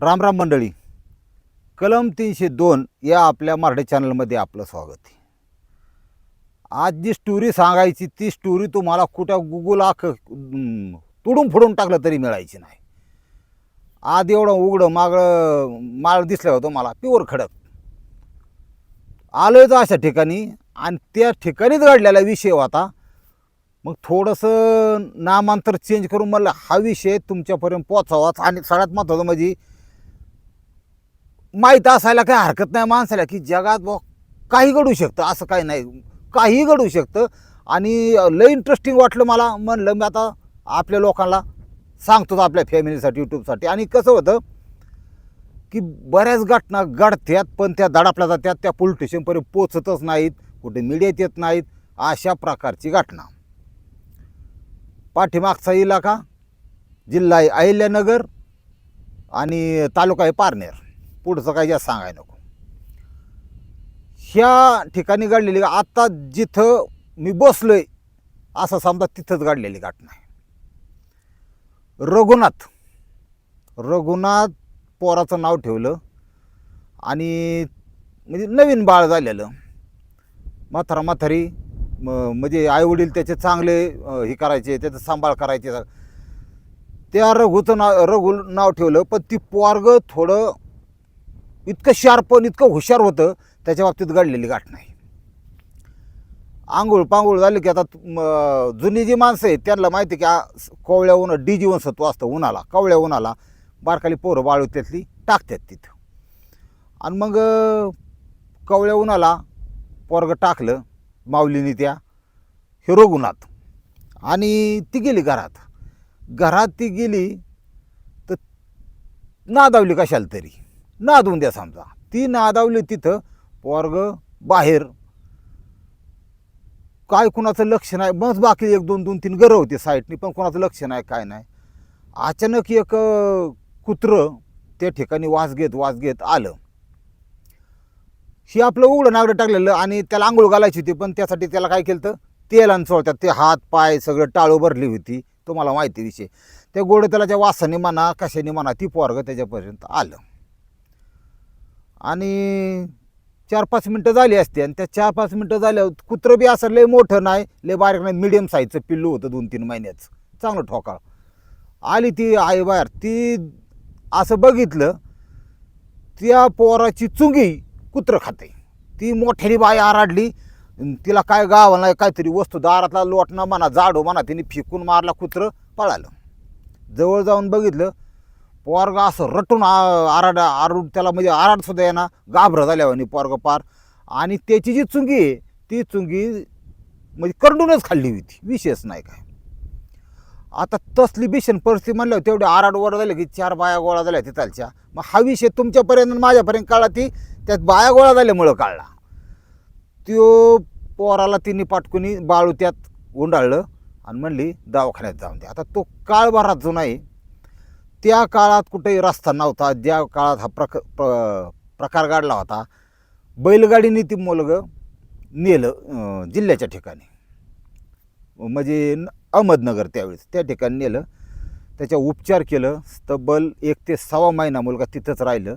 रामराम मंडळी. कलम तीनशे दोन या आपल्या मराठी चॅनलमध्ये आपलं स्वागत आहे. आज जी स्टोरी सांगायची ती स्टोरी तुम्हाला कुठं गुगल आख तुडून फुडून टाकलं तरी मिळायची नाही. आज एवढं उघडं मागं माळ दिसलं होतं मला प्युअर खडक. आलो तर अशा ठिकाणी आणि त्या ठिकाणीच घडलेला विषय होता मग थोडंसं नामांतर चेंज करून मला हा विषय तुमच्यापर्यंत पोचावाच आणि सगळ्यात महत्त्वाचं म्हणजे माहीत असायला काही हरकत नाही माणसाला की जगात बुवा काही घडू शकतं असं काही नाही. काही घडू शकतं. आणि लय इंटरेस्टिंग वाटलं मला. म्हणलं मी आता आपल्या लोकांना सांगतोच आपल्या फॅमिलीसाठी यूट्यूबसाठी. आणि कसं होतं की बऱ्याच घटना घडत्यात पण त्या दडापल्या जात्यात. त्या पोलीस पोचतच नाहीत. कुठे मीडियात येत नाहीत. अशा प्रकारची घटना. पाठीमागचा इलाका जिल्हा आहे अहिल्यानगर आणि तालुका आहे पारनेर. पुढचं काही जास्त सांगायला नको. ह्या ठिकाणी घडलेली आत्ता जिथं मी बसलोय असं समजा तिथंच घडलेली घटना आहे. रघुनाथ रघुनाथ पोराचं नाव ठेवलं आणि म्हणजे नवीन बाळ झालेलं. म्हातारा म्हातारी म- म्हणजे आईवडील त्याचे चांगले हे करायचे त्याचं सांभाळ करायचे. त्या रघुचं नाव रघु नाव ठेवलं पण ती पोरगं थोडं इतकं शार्प आणि इतकं हुशार होतं त्याच्या बाबतीत घडलेली गाठ नाही. आंघोळ पांघोळ झाली की आता जुनी जी माणसं आहेत त्यांना माहिती आहे की कोवळ्या उन्हा डी जीवनसत्व असतं उन्हाला कवळ्या उन्हाला बारकाली पोरं बाळू त्यातली टाकतात तिथं. आणि मग कवळ्या उन्हाला पोरग टाकलं माऊलीने त्या हे रघुनाथ आणि ती गेली घरात. घरात ती गेली तर नादावली कशाला तरी. नादवून द्या समजा. ती नादावली तिथं पोरग बाहेर. काय कुणाचं लक्ष नाही. मग बाकी एक दोन दोन तीन घरं होती साईडनी पण कोणाचं लक्ष नाही काय नाही. अचानक एक कुत्रं त्या ठिकाणी वास घेत वास घेत आलं. ही आपलं उघडं नागडं टाकलेलं आणि त्याला आंघोळ घालायची होती पण त्यासाठी त्याला काय केलं तर तेल आणि चोळतात ते हात पाय सगळं टाळू भरली होती. तुम्हाला माहिती विषय. त्या गोडं त्याला वासाने म्हणा कशाने म्हणा ती पोरग त्याच्यापर्यंत आलं. आणि चार पाच मिनटं झाली असते आणि त्या चार पाच मिनटं झाल्यावर कुत्रं बी असं लय मोठं नाही लय बारीक नाही मिडियम साईजचं पिल्लू होतं दोन तीन महिन्याचं. चांगलं ठोकाळ. आली ती आई बाहेर ती असं बघितलं त्या पोराची चुंगी कुत्रं खाते. ती मोठ्याने बाई आराडली तिला काय गावाला काहीतरी वस्तू दारातला लोटणं म्हणा जाडो म्हणा तिने फिकून मारला कुत्रं पळालं. जवळ जाऊन बघितलं पोरग असं रटून आ- आराड आरूड त्याला म्हणजे आराडसुद्धा येणार घाबरं झाल्यावानी पोरग पार. आणि त्याची जी चुंगी आहे ती चुंगी म्हणजे करडूनच खाल्ली होती विशेष नाही काय. आता तसली भीषण परिस्थिती म्हणलं तेवढे आराड ओरड झाले की चार बाया गोळा झाल्या तिथालच्या मग हा विषय तुमच्यापर्यंत माझ्यापर्यंत कळला ती त्यात बाया गोळा झाल्यामुळं कळला. त्यो पोराला तिने पाटकुनी बाळू त्यात गुंडाळलं आणि म्हणली दवाखान्यात जाऊन द्या. आता तो काळभरात जो नाही त्या काळात कुठेही रस्ता नव्हता. ज्या काळात हा प्रक प्र प्रकार घडला होता बैलगाडीने ती मुलगं नेलं जिल्ह्याच्या ठिकाणी. म्हणजे न- अहमदनगर त्यावेळेस त्या ठिकाणी नेलं. त्याच्या उपचार केलं. तब्बल एक ते सव्वा महिना मुलगा तिथंच राहिलं.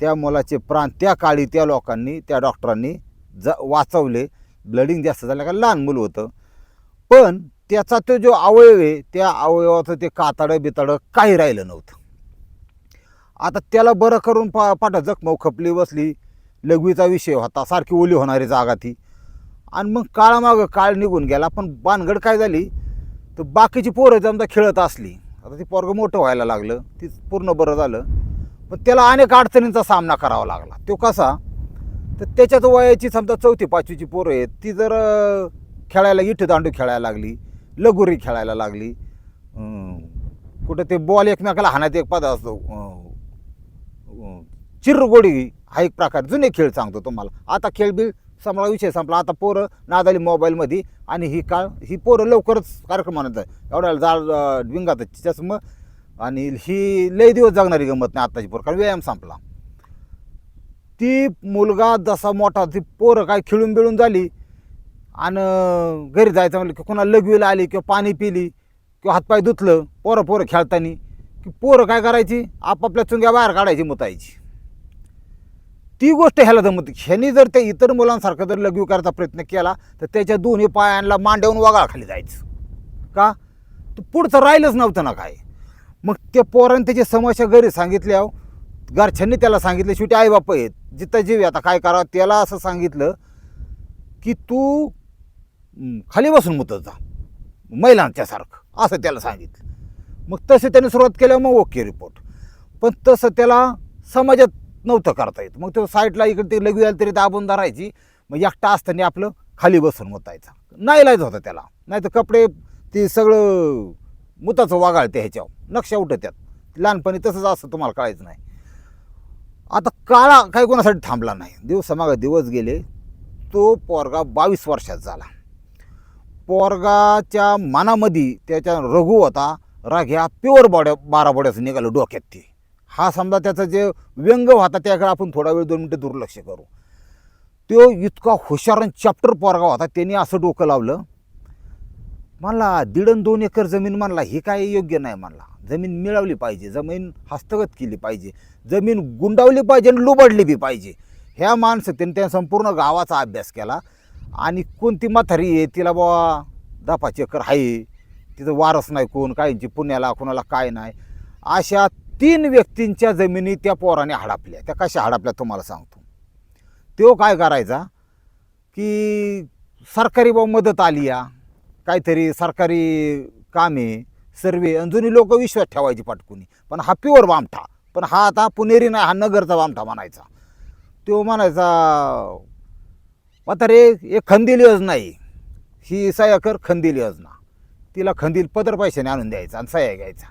त्या मुलाचे प्राण त्या काळी त्या लोकांनी त्या डॉक्टरांनी ज वाचवले. ब्लडिंग जास्त झालं का लहान मुलं होतं. पण त्याचा तो जो अवयव आहे त्या अवयवाचं ते कातडं बितडं काही राहिलं नव्हतं. आता त्याला बरं करून पा पाठा जखमव खपली बसली लघवीचा विषय होता सारखी ओली होणारी जागा ती. आणि मग काळामागं काळ निघून गेला पण बानगड काय झाली? तर बाकीची पोरं समजा खेळत असली. आता ती पोरगं मोठं व्हायला लागलं ती पूर्ण बरं झालं. पण त्याला अनेक अडचणींचा सामना करावा लागला. तो कसा? तर त्याच्याच वयाची समजा चौथी पाचवीची पोरं आहेत ती जर खेळायला इठं दांडू खेळायला लागली लगोरी खेळायला लागली. कुठं ते बॉल एकमेकाला हाणायत एक पद असतो. चिरगोडी हा एक प्रकार जुने खेळ सांगतो तुम्हाला. आता खेळ बी संपला विषय संपला. आता पोरं नादाली मोबाईलमध्ये आणि ही काळ ही पोरं लवकरच कार्यक्रम एवढ्या जाळ अं, विंगात चष्म आणि ही लय दिवस जगणारी गंमत नाही आत्ताची पोरं कारण व्यायाम संपला. ती मुलगा जसा मोठा ती पोरं काय खेळून बिळून झाली आणि घरी जायचं म्हणलं की कोणाला लघवीला आली किंवा पाणी पिली किंवा हातपाय धुतलं पोरं पोरं खेळताना की पोरं काय करायची? आपापल्या चुंग्या बाहेर काढायची मुतायची. ती गोष्ट ह्याला जमत ह्यानी जर त्या इतर मुलांसारखं जर लघवी करायचा प्रयत्न केला तर त्याच्या दोन्ही पायांना मांड्यावून वगाळ जायचं. का? तर पुढचं राहिलंच नव्हतं ना काय. मग त्या पोराने त्याची समस्या घरी सांगितल्या घरच्यांनी त्याला सांगितलं शेवटी आई बाप आहेत जिथं जीव आता काय करावं? त्याला असं सांगितलं की तू खाली बसून मुतत जा. महिलांच्यासारखं असं त्याला सांगितलं. मग तसे त्याने सुरुवात केल्या मग ओके रिपोर्ट पण तसं त्याला समाजात नव्हतं करता येत. मग तो साईडला इकडे ते लघवी आली तरी दाबून धरायची. मग एकटा असताना आपलं खाली बसून मुतायचा. नाही लायचं होता त्याला. नाही तर कपडे ते सगळं मुताचं वागाळते ह्याच्यावर. नक्षा उठत्यात लहानपणी तसंच असं तुम्हाला कळायचं नाही. आता काळा काही कोणासाठी थांबला नाही. दिवसामागं दिवस गेले तो पोरगा बावीस वर्षात झाला. पोरगाच्या मनामध्ये त्याच्या रघु होता राग ह्या प्युअर बॉड्या बारा बॉड्याचं निघालं डोक्यात ते. हा समजा त्याचा जे व्यंग होता त्याकडे आपण थोडा वेळ दोन मिनटं दुर्लक्ष करू. तो इतका हुशार आणि चॅप्टर पोरगा होता त्यांनी असं डोकं लावलं. म्हणला दीड दोन एकर जमीन मानला हे काय योग्य नाही मानला जमीन मिळवली पाहिजे जमीन हस्तगत केली पाहिजे जमीन गुंडावली पाहिजे आणि लुबडली बी पाहिजे. ह्या माणसं त्यांनी त्या संपूर्ण गावाचा अभ्यास केला. आणि कोणती म्हातारी आहे तिला बुवा दफा चक्कर आहे. तिथं वारस नाही कोण काहींची पुण्याला कोणाला काय नाही. अशा तीन व्यक्तींच्या जमिनी त्या पोराने हडपल्या. त्या कशा हडपल्या तुम्हाला सांगतो. तो काय करायचा की सरकारी बा मदत आली या. काहीतरी सरकारी कामे सर्वे. आणि जुनी लोक विश्वास ठेवायची पाटकुनी. पण हा प्युअर बामठा. पण हा आता पुणेरी नाही हा नगरचा बामठा म्हणायचा. तो म्हणायचा आता रे एक खंदील योजना आहे. ही सह्या खंदील योजना. तिला खंदील पदर पैशाने आणून द्यायचा आणि सह्या घ्यायचा.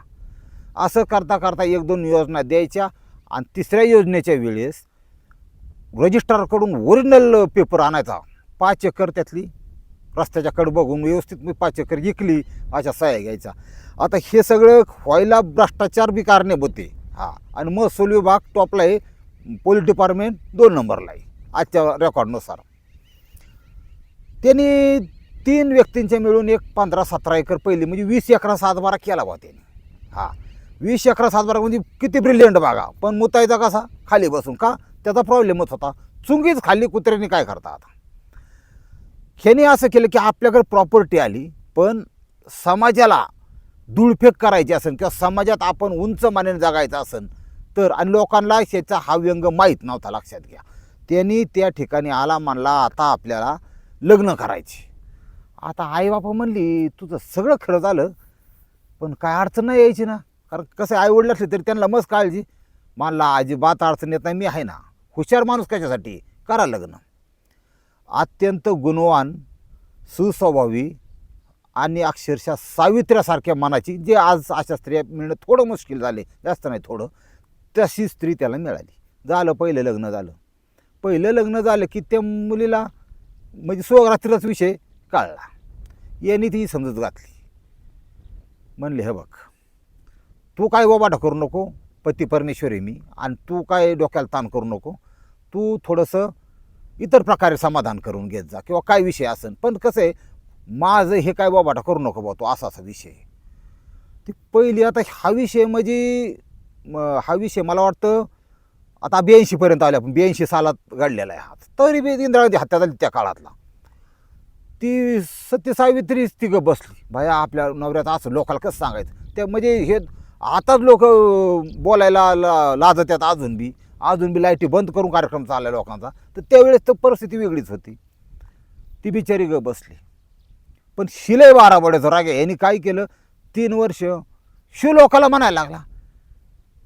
असं करता करता एक दोन योजना द्यायच्या आणि तिसऱ्या योजनेच्या वेळेस रजिस्ट्रारकडून ओरिजिनल पेपर आणायचा. पाच एकर त्यातली रस्त्याच्याकडे बघून व्यवस्थित मी पाच एकर विकली अशा सह्या घ्यायचा. आता हे सगळं व्हायला भ्रष्टाचार बी कारणीभूत आहे. हा आणि महसूल विभाग टॉपला आहे पोलीस डिपार्टमेंट दोन नंबरला आहे आजच्या रेकॉर्डनुसार त्यांनी तीन व्यक्तींच्या मिळून एक पंधरा सतरा एकर पहिली म्हणजे वीस एकरा सातबारा केला बा त्यांनी. हा. वीस एकरा सातबारा म्हणजे किती ब्रिलियंट बागा. पण मुतायचा कसा? खाली बसून का? त्याचा प्रॉब्लेमच होता. चुंगीच खाल्ली कुत्र्याने काय करता आता? ह्याने असं केलं की आपल्याकडे प्रॉपर्टी आली पण समाजाला धुळफेक करायची असेल किंवा समाजात आपण उंच मानेने जगायचं असेल तर आणि लोकांना त्याचा हा व्यंग माहीत नव्हता लक्षात घ्या. त्यांनी त्या ठिकाणी आला म्हणला आता आपल्याला लग्न करायची. आता आई बापा म्हणली तुझं सगळं खरं झालं पण काय अडचण नाही यायची ना. कारण कसं आई वडील असले तरी त्यांना मस्त काळजी. मला अजिबात अडचण येत नाही मी आहे ना. हुशार माणूस कशासाठी? करा लग्न. अत्यंत गुणवान सुस्वभावी आणि अक्षरशः सावित्र्यासारख्या मनाची जे आज अशा स्त्रिया मिळणं थोडं मुश्किल झाले जास्त नाही थोडं तशी स्त्री त्याला मिळाली. झालं पहिलं लग्न झालं. पहिलं लग्न झालं की त्या मुलीला म्हणजे स्वरात्रीलाच विषय कळला यांनी ती समजत घातली. म्हणले हे बघ तू काय बोबाटा करू नको पती परमेश्वरी मी आणि तू काय डोक्याला ताण करू नको तू थोडंसं इतर प्रकारे समाधान करून घेत जा किंवा काय विषय असेल पण कसं आहे माझं हे काय बोबाटा करू नको बा तो असा असा विषय ती पहिली आता हा विषय म्हणजे हा विषय मला वाटतं आता ब्याऐंशीपर्यंत आले आपण ब्याऐंशी सालात घडलेला आहे हात तरी बी इंद्रावती हत्या झाली त्या काळातला. ती सत्य सावित्रीच ती ग बसली. भाया आपल्या नवऱ्यात असं लोकाला कसं सांगायचं? ते म्हणजे हे आताच लोक बोलायला ला लाजत्यात अजून बी. अजून बी लाईटी बंद करून कार्यक्रम चालला लोकांचा. तर त्यावेळेस तर परिस्थिती वेगळीच होती. ती बिचारी ग बसली. पण शिलय बारा बड्याचं राग यांनी काय केलं? तीन वर्ष शिव लोकाला म्हणायला लागला.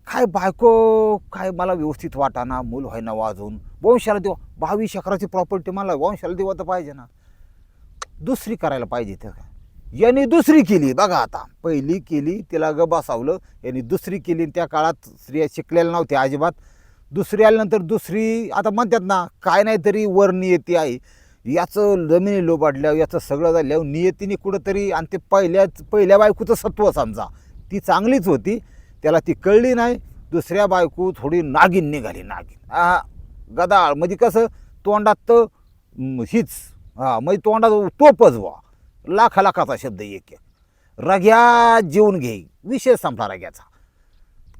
काय बायको काय मला व्यवस्थित वाटाना मूल व्हायना वाजवून वंशाला देवा बावीस अकराची प्रॉपर्टी मला वंशाला देवा तर पाहिजे ना. दुसरी करायला पाहिजे त्या यांनी दुसरी केली बघा आता. पहिली केली तिला ग बसावलं यांनी दुसरी केली आणि त्या काळात स्त्रिया शिकलेल्या नव्हत्या अजिबात. दुसरी आल्यानंतर दुसरी आता म्हणतात ना काय नाही तरी वर नियती आहे. याचं जमिनी लोबाडल्या याचं सगळं झाल्यावर नियतीने कुठंतरी आणि ते पहिल्याच पहिल्या बायकोचं सत्व समजा. ती चांगलीच होती त्याला ती कळली नाही दुसऱ्या बायको थोडी नागिन निघाली नागिन. हा गदाळ. म्हणजे कसं तोंडात तर हीच. हा म्हणजे तोंडात तोपच वा लाखा लाखाचा शब्द एक एक रग्या जेवून घे. विषय संपला रग्याचा.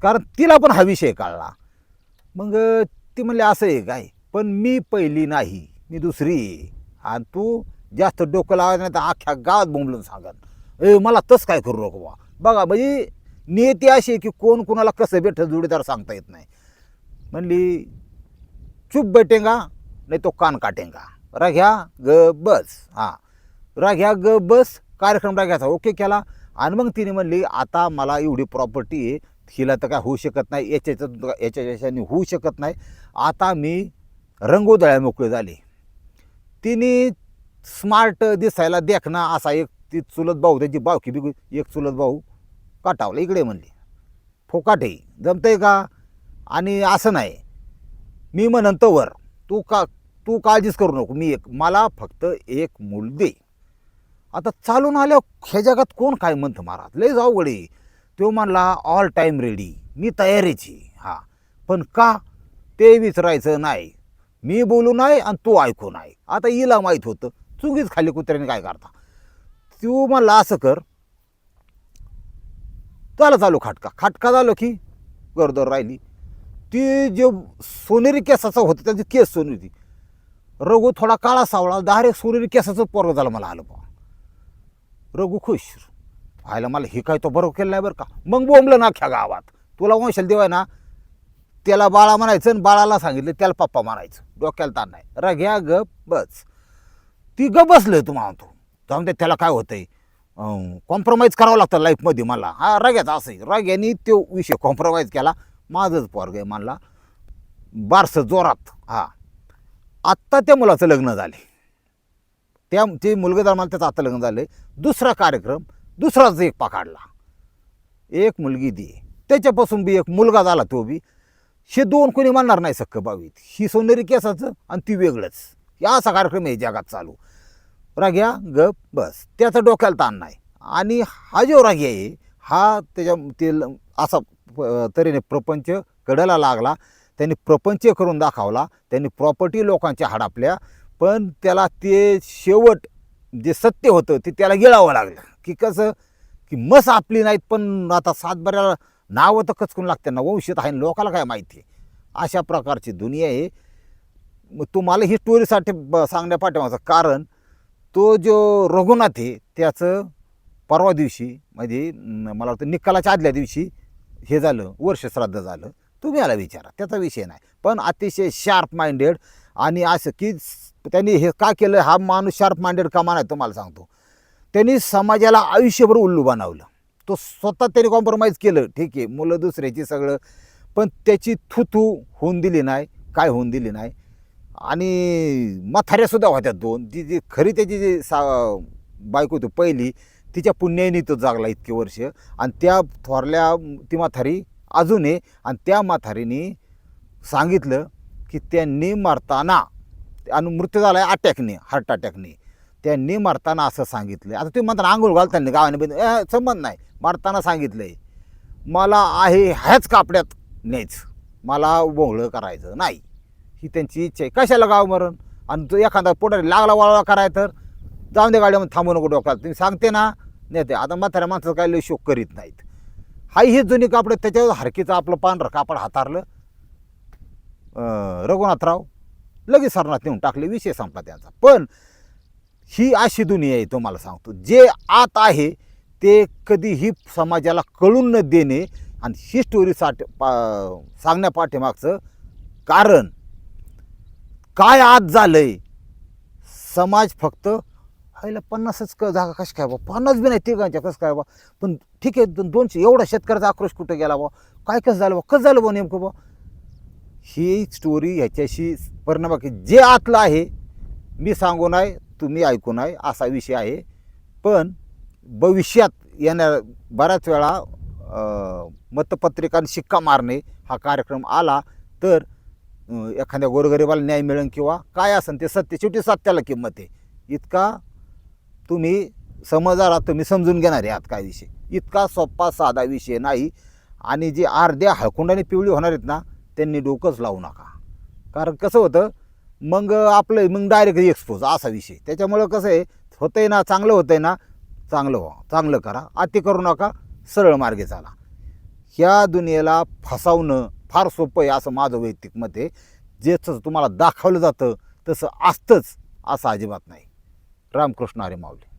कारण तिला पण हा विषय कळला. मग ती म्हणली असं आहे काय? पण मी पहिली नाही मी दुसरी आणि तू जास्त डोकं लावायचं नाही तर अख्ख्या गावात बोंबलून सांगन. ए मला तसं काय करू नको बा बघा म्हणजे नियती अशी आहे की कोण कोणाला कसं भेटत जोडीदार सांगता येत नाही. म्हणली चुप बैठेंगा नाही तो कान काटेंगा. राघ्या ग बस. हां. राघ्या ग बस. कार्यक्रम राघ्याचा ओके केला. आणि मग तिने म्हणली आता मला एवढी प्रॉपर्टी आहे हिला तर काय होऊ शकत नाही याच्या याच्या याच्याने होऊ शकत नाही. आता मी रंगोदळ्या मोकळी झाले. तिने स्मार्ट दिसायला देखना असा एक ती चुलत भाऊ त्याची बावकी बिगू एक चुलत भाऊ काटावलं इकडे म्हणली. फोकाट आहे जमतंय का? आणि असं नाही. मी म्हणन वर तू का तू काळजीच करू नको. मी एक मला फक्त एक मूल दे. आता चालून आल्यावर ह्या जगात कोण काय म्हणतं महाराज? लय जाऊ गडे तो म्हणला ऑल टाईम रेडी मी तयारीची हां. पण का? ते विचारायचं नाही. मी बोलू नाही आणि तू ऐकू नाही. आता हिला माहीत होतं. चुकीच खाली कुत्र्याने काय करता? तू म्हणला असं कर. त्याला चालू खाटका. खाटका झालो की गरदर राहिली. ती जे सोनेरी केसाचं होतं त्याची केस सोनेरी रघु थोडा काळा सावळा डायरेक्ट सोनेरी केसाचं पोरग झालं मला आलं बा रघु खुश. व्हायला मला हे काय तो बरोबर केलं नाही बरं का? मग बोंबलं ना अख्ख्या गावात. तुला वंशल देवाय ना? त्याला बाळा म्हणायचं आणि बाळाला सांगितलं त्याला पप्पा म्हणायचं. डोक्याला ताण नाही. रघ्या गप बस. ती ग बसलं तू. म्हणतो जाऊन ते त्याला काय होतंय? कॉम्प्रोमाइज करावं लागतं लाईफमध्ये मला. हा रग्याचा असं आहे. रग्याने तो विषय कॉम्प्रोमाइज केला. माझंच पोरग आहे मानला बारसं जोरात. हा. आत्ता त्या मुलाचं लग्न झाले. त्या ते मुलगा जर मला त्याचं आत्ता लग्न झालं. दुसरा कार्यक्रम दुसराच एक पकाडला. एक मुलगी दे. त्याच्यापासून बी एक मुलगा झाला तो बी. हे दोन कोणी म्हणणार नाही सक्क बावीत ही सोनेरी केसाचं आणि ती वेगळंच. या असा कार्यक्रम आहे जगात चालू. राग्या गप बस. त्याचा डोक्याला ताण नाही. आणि हा जो राग्या आहे हा त्याच्या ते असा तऱ्हेने प्रपंच कडेला लागला. त्यांनी प्रपंच करून दाखवला. त्यांनी प्रॉपर्टी लोकांच्या हडपल्या. पण त्याला ते शेवट जे सत्य होतं ते त्याला गिळावं लागलं. की कसं? की मस आपली नाहीत पण आता सातबाऱ्याला नावं तर कचकून लागते ना. वंशत आहे लोकाला काय माहिती? आहे अशा प्रकारची दुनिया आहे. मग तुम्हाला ही स्टोरीसाठी ब- सांगण्या कारण तो जो रघुनाथ आहे त्याचं परवा दिवशी म्हणजे मला वाटतं निकालाच्या आदल्या दिवशी हे झालं वर्ष श्राद्ध झालं. तुम्ही याला विचारा त्याचा विषय नाही. पण अतिशय शार्प माइंडेड आणि असं की त्यांनी हे का केलं हा माणूस शार्प माइंडेड का नाही तुम्हाला सांगतो. त्यांनी समाजाला आयुष्यभर उल्लू बनवलं. तो स्वतः त्यांनी कॉम्प्रोमाइज केलं ठीक आहे मुलं दुसऱ्याची सगळं पण त्याची थुथू होऊन दिली नाही काय होऊन दिली नाही. आणि म्हाताऱ्यासुद्धा होत्या दोन. ती जी खरी त्याची जी सा बायको होती पहिली तिच्या पुण्याने तो जागला इतके वर्ष. आणि त्या थोरल्या ती म्हातारी अजून आहे. आणि त्या म्हातारीने सांगितलं की त्यांनी मारताना आणि मृत्यू झाला आहे अटॅकने हार्ट अटॅकने त्यांनी मारताना असं सांगितलं आता तुम्ही म्हणताना आंघोळ घालताना गावाने बिन संबंध नाही. मारताना सांगितलं आहे मला आहे ह्याच कापड्यात नेच मला बोंगळं करायचं नाही. ही त्यांची इच्छा आहे. कशाला गाव मरण? आणि तो एखादा पोटारी लागला वळवा कराय तर जाऊन दे गाडीमध्ये थांबू नको डोक्याला. तुम्ही सांगते ना नेते आता म्हाताऱ्या माणसाचं काही लय शोक करीत नाहीत. हाही हे जुनी कापड त्याच्यावर हरकीचं आपलं पांढरं कापड हातारलं. रघुनाथराव लगेच सरनाथ नेऊन टाकले विषय संपला त्यांचा. पण ही अशी दुनिया आहे तुम्हाला सांगतो. जे आत आहे ते कधीही समाजाला कळून न देणे आणि ही स्टोरी साठ पा सांगण्यापाठीमागचं कारण काय आज झालंय? समाज फक्त हायला पन्नासच क जागा कसं काय बा? पन्नास बी नाही तिघांच्या कसं काय बा? पण ठीक आहे दोन दोनशे एवढा शेतकऱ्याचा आक्रोश कुठं गेला बा? काय कसं झालं बा? कसं झालं बा नेमकं बा? ही स्टोरी ह्याच्याशी परिणाम की जे आतलं आहे मी सांगू नाही तुम्ही ऐकू नाही असा विषय आहे. पण भविष्यात येणार बऱ्याच वेळा मतपत्रिकांनी शिक्का मारणे हा कार्यक्रम आला तर एखाद्या गोरगरिबाला न्याय मिळेल किंवा काय असेल ते सत्य शेवटी सत्याला किंमत आहे. इतका तुम्ही समजदार तुम्ही समजून घेणार आहात काय विषय इतका सोप्पा साधा विषय नाही. आणि जे अर्ध्या हळकुंडाने पिवळी होणार आहेत ना त्यांनी डोकंच लावू नका. कारण कसं होतं मग आपलं मग डायरेक्ट एक्सपोज असा विषय. त्याच्यामुळं कसं आहे होतं आहे ना चांगलं होतं आहे ना चांगलं व्हा चांगलं करा. अति करू नका सरळ मार्गे चाला. ह्या दुनियेला फसवणं फार सोपं आहे असं माझं वैयक्तिक मत आहे. जसं तुम्हाला दाखवलं जातं तसं असतंच असं अजिबात नाही. रामकृष्ण हरे माऊली.